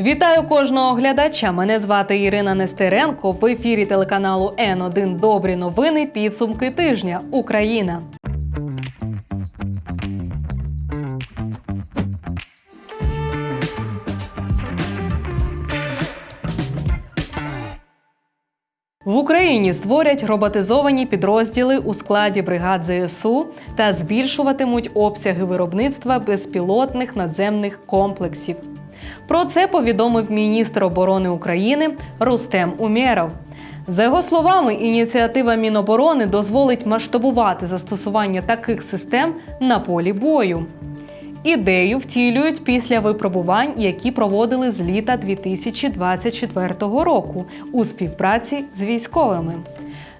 Вітаю кожного глядача. Мене звати Ірина Нестеренко. В ефірі телеканалу Н1 Добрі новини. Підсумки тижня. Україна. В Україні створять роботизовані підрозділи у складі бригад ЗСУ та збільшуватимуть обсяги виробництва безпілотних надземних комплексів. Про це повідомив міністр оборони України Рустем Умєров. За його словами, ініціатива Міноборони дозволить масштабувати застосування таких систем на полі бою. Ідею втілюють після випробувань, які проводили з літа 2024 року у співпраці з військовими.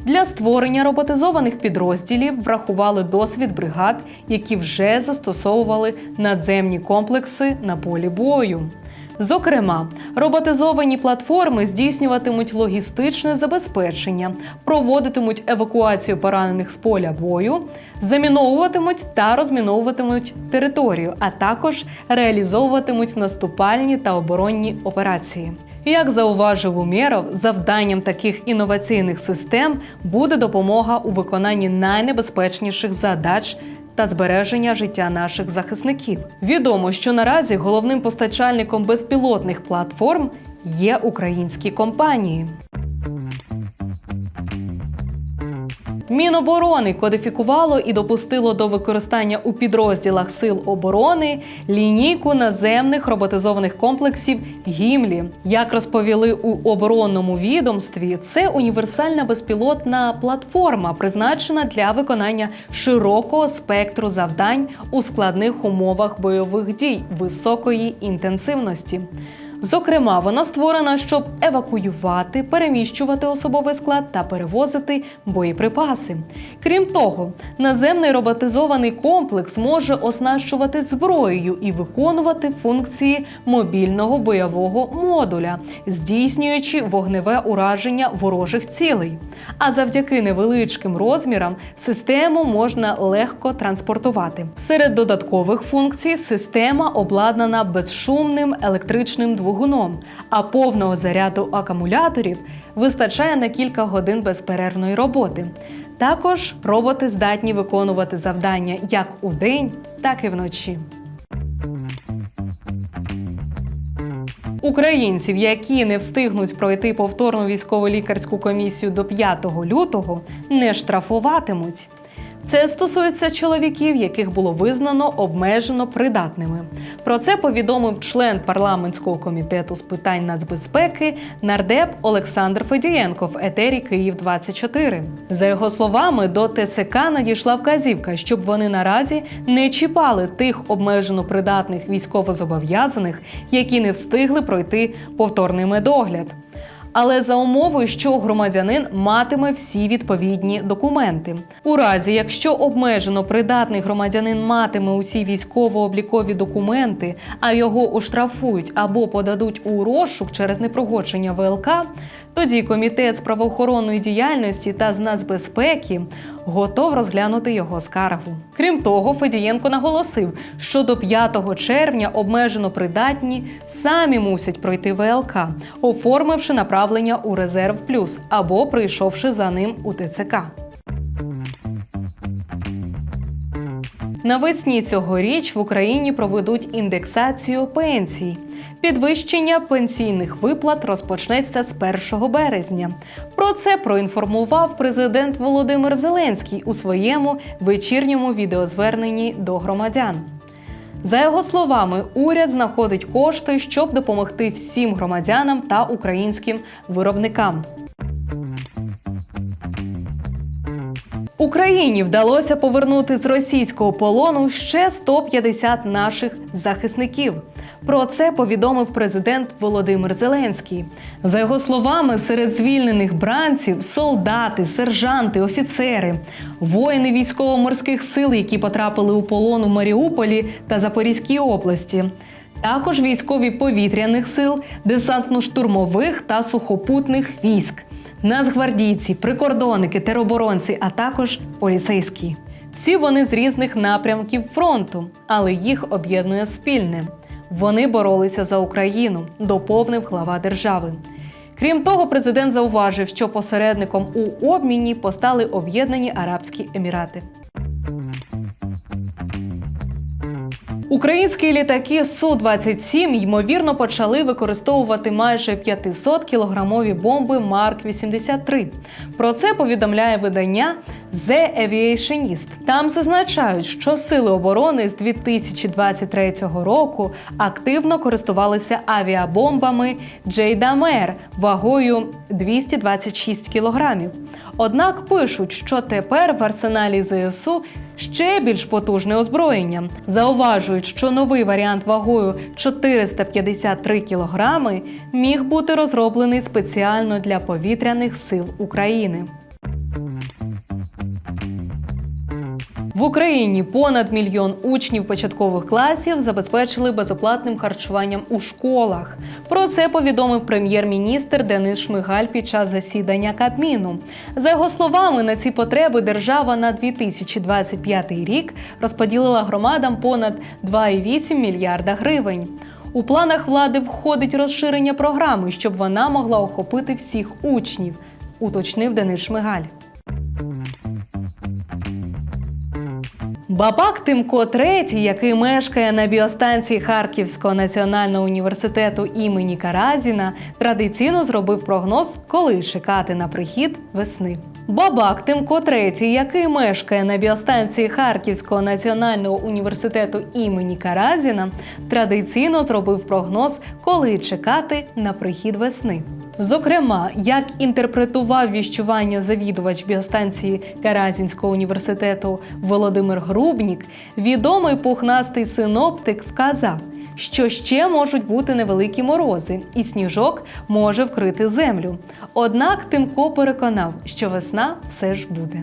Для створення роботизованих підрозділів врахували досвід бригад, які вже застосовували надземні комплекси на полі бою. Зокрема, роботизовані платформи здійснюватимуть логістичне забезпечення, проводитимуть евакуацію поранених з поля бою, заміновуватимуть та розміновуватимуть територію, а також реалізовуватимуть наступальні та оборонні операції. Як зауважив Умєров, завданням таких інноваційних систем буде допомога у виконанні найнебезпечніших задач та збереження життя наших захисників. Відомо, що наразі головним постачальником безпілотних платформ є українські компанії. Міноборони кодифікувало і допустило до використання у підрозділах сил оборони лінійку наземних роботизованих комплексів Гімлі. Як розповіли у оборонному відомстві, це універсальна безпілотна платформа, призначена для виконання широкого спектру завдань у складних умовах бойових дій високої інтенсивності. Зокрема, вона створена, щоб евакуювати, переміщувати особовий склад та перевозити боєприпаси. Крім того, наземний роботизований комплекс може оснащувати зброєю і виконувати функції мобільного бойового модуля, здійснюючи вогневе ураження ворожих цілей. А завдяки невеличким розмірам систему можна легко транспортувати. Серед додаткових функцій система обладнана безшумним електричним двигуном, а повного заряду акумуляторів вистачає на кілька годин безперервної роботи. Також роботи здатні виконувати завдання як удень, так і вночі. Українців, які не встигнуть пройти повторну військово-лікарську комісію до 5 лютого, не штрафуватимуть. Це стосується чоловіків, яких було визнано обмежено придатними. Про це повідомив член парламентського комітету з питань нацбезпеки нардеп Олександр Федієнко в етері Київ 24 За його словами, до ТЦК надійшла вказівка, щоб вони наразі не чіпали тих обмежено придатних військовозобов'язаних, які не встигли пройти повторний медогляд але за умови, що громадянин матиме всі відповідні документи. У разі, якщо обмежено придатний громадянин матиме усі військово-облікові документи, а його оштрафують або подадуть у розшук через непрогодження ВЛК, тоді комітет з правоохоронної діяльності та з нацбезпеки готов розглянути його скаргу. Крім того, Федієнко наголосив, що до 5 червня обмежено придатні самі мусять пройти ВЛК, оформивши направлення у резерв плюс або прийшовши за ним у ТЦК. Навесні цьогоріч в Україні проведуть індексацію пенсій. Підвищення пенсійних виплат розпочнеться з 1 березня. Про це проінформував президент Володимир Зеленський у своєму вечірньому відеозверненні до громадян. За його словами, уряд знаходить кошти, щоб допомогти всім громадянам та українським виробникам. Україні вдалося повернути з російського полону ще 150 наших захисників. Про це повідомив президент Володимир Зеленський. За його словами, серед звільнених бранців солдати, сержанти, офіцери, воїни військово-морських сил, які потрапили у полон у Маріуполі та Запорізькій області. Також військові повітряних сил, десантно-штурмових та сухопутних військ, нацгвардійці, прикордонники, тероборонці, а також поліцейські. Всі вони з різних напрямків фронту, але їх об'єднує спільне Вони боролися за Україну, доповнив глава держави. Крім того, президент зауважив, що посередником у обміні постали Об'єднані Арабські Емірати. Українські літаки Су-27 ймовірно почали використовувати майже 500 кілограмові бомби Марк 83. Про це повідомляє видання The Aviationist. Там зазначають, що сили оборони з 2023 року активно користувалися авіабомбами Джейдамер вагою 226 кілограмів. Однак пишуть, що тепер в арсеналі ЗСУ ще більш потужне озброєння. Зауважують, що новий варіант вагою 453 кілограми міг бути розроблений спеціально для повітряних сил України. В Україні понад мільйон учнів початкових класів забезпечили безоплатним харчуванням у школах. Про це повідомив прем'єр-міністр Денис Шмигаль під час засідання Кабміну. За його словами, на ці потреби держава на 2025 рік розподілила громадам понад 2,8 мільярда гривень. У планах влади входить розширення програми, щоб вона могла охопити всіх учнів, уточнив Денис Шмигаль. Бабак Тимко III, який мешкає на біостанції Харківського національного університету імені Каразіна, традиційно зробив прогноз, коли чекати на прихід весни. Бабак Тимко III, який мешкає на біостанції Харківського національного університету імені Каразіна, традиційно зробив прогноз, коли чекати на прихід весни. Зокрема, як інтерпретував віщування завідувач біостанції Каразінського університету Володимир Грубнік, відомий пухнастий синоптик вказав, що ще можуть бути невеликі морози, і сніжок може вкрити землю. Однак Тимко переконав, що весна все ж буде.